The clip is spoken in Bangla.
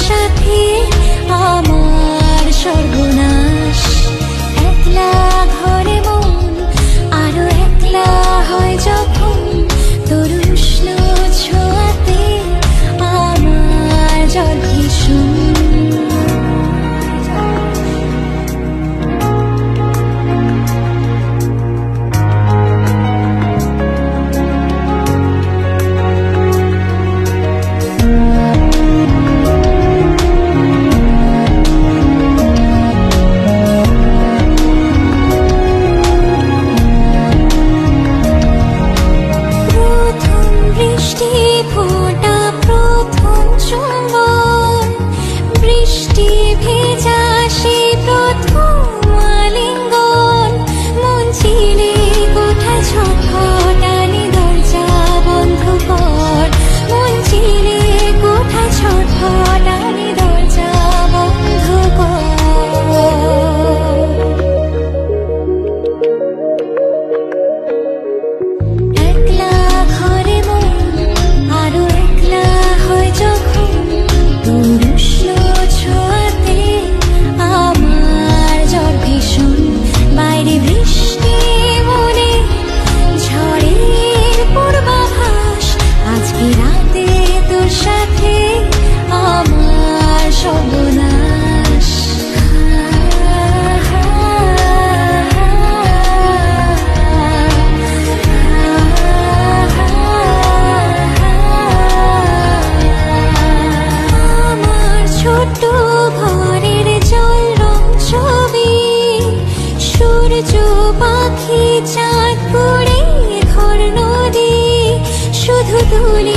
সাথে আমার সর্বনাশ একলা 地不 তুলি